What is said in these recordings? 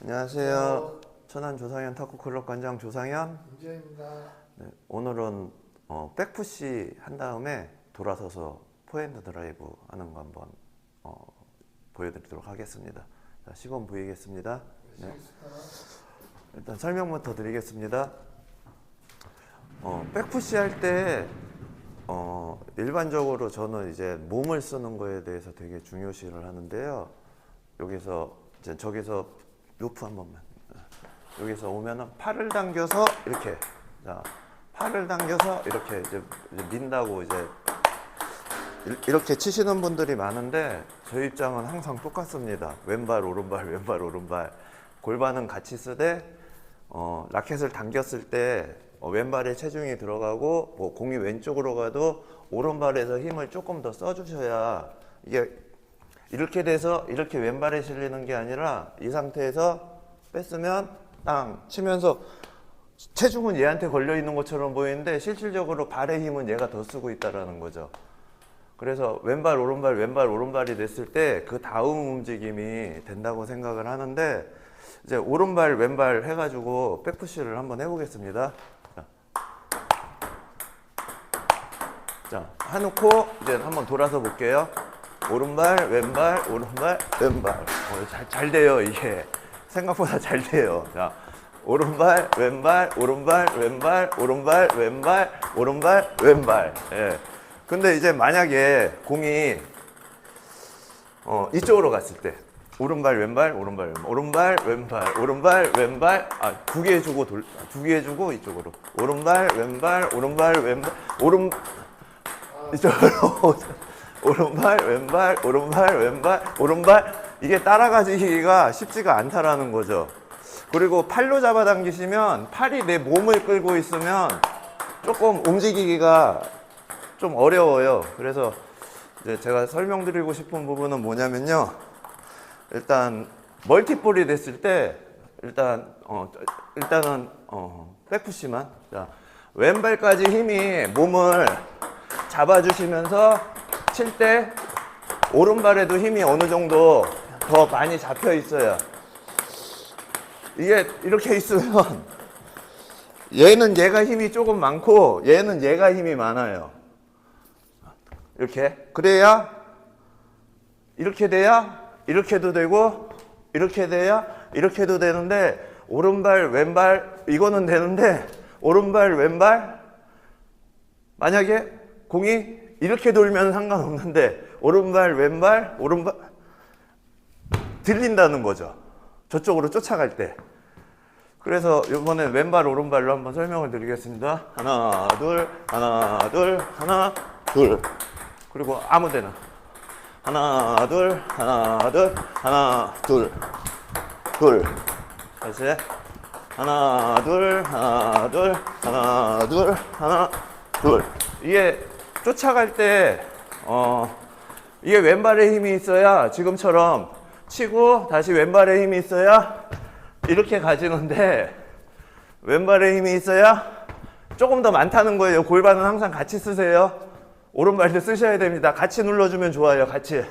안녕하세요. 천안 조상현 탁구 클럽 관장 조상현. 문재입니다. 네, 오늘은 어, 백푸시 한 다음에 돌아서서 포핸드 드라이브 하는 거 한번 어, 보여드리도록 하겠습니다. 자, 시범 보이겠습니다. 네. 일단 설명부터 드리겠습니다. 어, 백푸시 할때 어, 일반적으로 저는 이제 몸을 쓰는 거에 대해서 되게 중요시를 하는데요. 여기서 이제 저기서 루프 한 번만. 여기서 오면은 팔을 당겨서 이렇게 자 팔을 당겨서 이렇게 이제, 이제 민다고 이제 일- 이렇게 치시는 분들이 많은데 저 입장은 항상 똑같습니다. 왼발 오른발 왼발 오른발 골반은 같이 쓰되 어, 라켓을 당겼을 때 어, 왼발에 체중이 들어가고 뭐 공이 왼쪽으로 가도 오른발에서 힘을 조금 더 써주셔야 이게 이렇게 돼서 이렇게 왼발에 실리는 게 아니라 이 상태에서 뺐으면 땅 치면서 체중은 얘한테 걸려 있는 것처럼 보이는데 실질적으로 발의 힘은 얘가 더 쓰고 있다라는 거죠. 그래서 왼발 오른발 왼발 오른발이 됐을 때 그 다음 움직임이 된다고 생각을 하는데 이제 오른발 왼발 해가지고 백푸시를 한번 해보겠습니다. 자, 자 해놓고 이제 한번 돌아서 볼게요. 오른발 왼발 오른발 왼발 어, 잘, 잘 돼요 이게 생각보다 잘 돼요. 자 오른발 왼발 오른발 왼발 오른발 왼발 오른발 왼발 예. 근데 이제 만약에 공이 어, 이쪽으로 갔을 때 오른발 왼발 오른발 왼발 오른발 왼발 오른발 왼발 아 두 개 주고 돌 두 개 주고 이쪽으로 오른발 왼발 오른발 왼발 오른 이쪽으로 오른발 왼발 오른발 왼발 오른발 이게 따라가기가 쉽지가 않다라는 거죠. 그리고 팔로 잡아당기시면 팔이 내 몸을 끌고 있으면 조금 움직이기가 좀 어려워요. 그래서 이제 제가 설명드리고 싶은 부분은 뭐냐면요. 일단 멀티볼이 됐을 때 일단 어 일단은 어 백푸시만 자 왼발까지 힘이 몸을 잡아주시면서 칠 때 오른발에도 힘이 어느 정도 더 많이 잡혀 있어요. 이게 이렇게 있으면 얘는 얘가 힘이 조금 많고 얘는 얘가 힘이 많아요. 이렇게 그래야 이렇게 돼야 이렇게도 되고 이렇게 돼야 이렇게도 되는데 오른발 왼발 이거는 되는데 오른발 왼발 만약에 공이 이렇게 돌면 상관없는데 오른발 왼발 오른발 들린다는 거죠. 저쪽으로 쫓아갈 때. 그래서 이번에 왼발 오른발로 한번 설명을 드리겠습니다. 하나 둘 하나 둘 하나 둘 그리고 아무데나 하나 둘 하나 둘 하나 둘둘 다시 하나 둘 하나 둘 하나 둘 하나 둘 이게 쫓아갈 때 어, 이게 왼발에 힘이 있어야 지금처럼 치고 다시 왼발에 힘이 있어야 이렇게 가지는데 왼발에 힘이 있어야 조금 더 많다는 거예요. 골반은 항상 같이 쓰세요. 오른발도 쓰셔야 됩니다. 같이 눌러주면 좋아요. 같이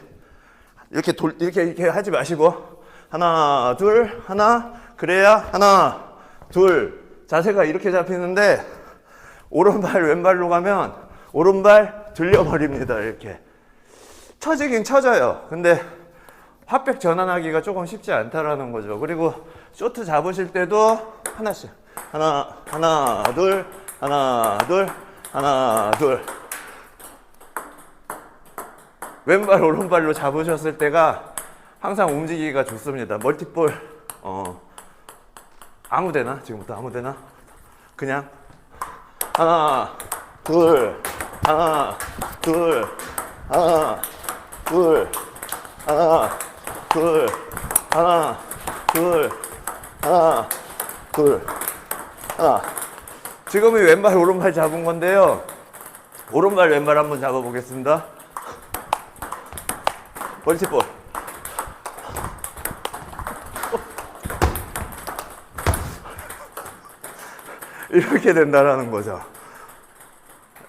이렇게 돌 이렇게 이렇게 하지 마시고 하나 둘 하나 그래야 하나 둘 자세가 이렇게 잡히는데 오른발 왼발로 가면 오른발 들려버립니다. 이렇게 처지긴 처져요. 근데 핫백 전환하기가 조금 쉽지 않다라는 거죠. 그리고 쇼트 잡으실 때도 하나씩 하나 하나 둘 하나 둘 하나 둘 왼발 오른발로 잡으셨을 때가 항상 움직이기가 좋습니다. 멀티볼 어 아무 데나 지금부터 아무 데나 그냥 하나 둘 하나 둘 하나 둘 하나 둘 하나 둘 하나 둘 하나. 지금이 왼발 오른발 잡은 건데요. 오른발 왼발 한번 잡아 보겠습니다. 멀티볼. 이렇게 된다라는 거죠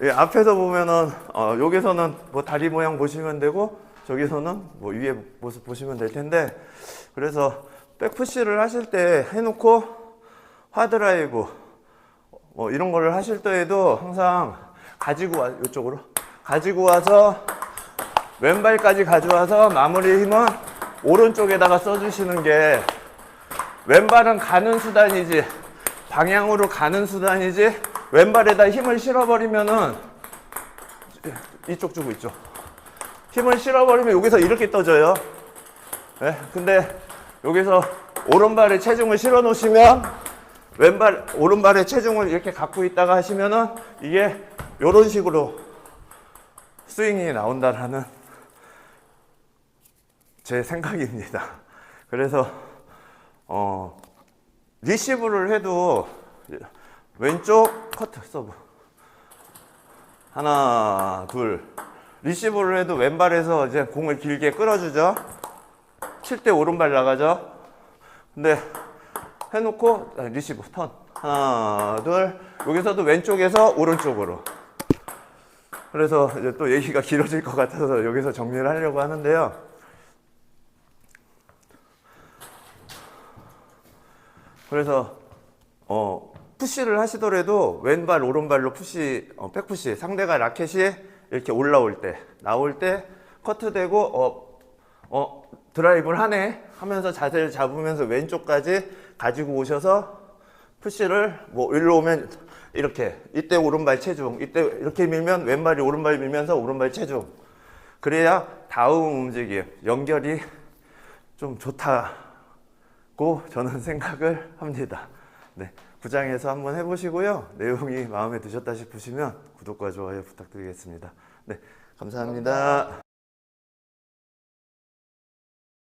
예, 앞에서 보면은 어, 여기서는 뭐 다리 모양 보시면 되고 저기서는 뭐 위에 모습 보시면 될 텐데 그래서 백푸시를 하실 때 해놓고 하드라이브 뭐 이런 거를 하실 때에도 항상 가지고 와 이쪽으로. 가지고 와서 왼발까지 가져와서 마무리 힘은 오른쪽에다가 써주시는 게 왼발은 가는 수단이지 방향으로 가는 수단이지 왼발에다 힘을 실어버리면은 이쪽 주고 있죠. 힘을 실어버리면 여기서 이렇게 떠져요. 네, 근데 여기서 오른발에 체중을 실어 놓으시면 왼발 오른발에 체중을 이렇게 갖고 있다가 하시면은 이게 이런 식으로 스윙이 나온다라는 제 생각입니다. 그래서 어 리시브를 해도 왼쪽 커트 서브 하나 둘 리시브를 해도 왼발에서 이제 공을 길게 끌어주죠. 칠 때 오른발 나가죠. 근데 해놓고 아, 리시브 턴 하나 둘 여기서도 왼쪽에서 오른쪽으로 그래서 이제 또 얘기가 길어질 것 같아서 여기서 정리를 하려고 하는데요. 그래서 어 푸시를 하시더라도 왼발 오른발로 푸시 어, 백푸시 상대가 라켓이 이렇게 올라올 때 나올 때 커트되고 어, 어 드라이브를 하네 하면서 자세를 잡으면서 왼쪽까지 가지고 오셔서 푸시를 뭐 일로 오면 이렇게 이때 오른발 체중 이때 이렇게 밀면 왼발이 오른발 밀면서 오른발 체중 그래야 다음 움직임 연결이 좀 좋다고 저는 생각을 합니다. 네, 구장에서 한번 해보시고요. 내용이 마음에 드셨다 싶으시면 구독과 좋아요 부탁드리겠습니다. 네, 감사합니다.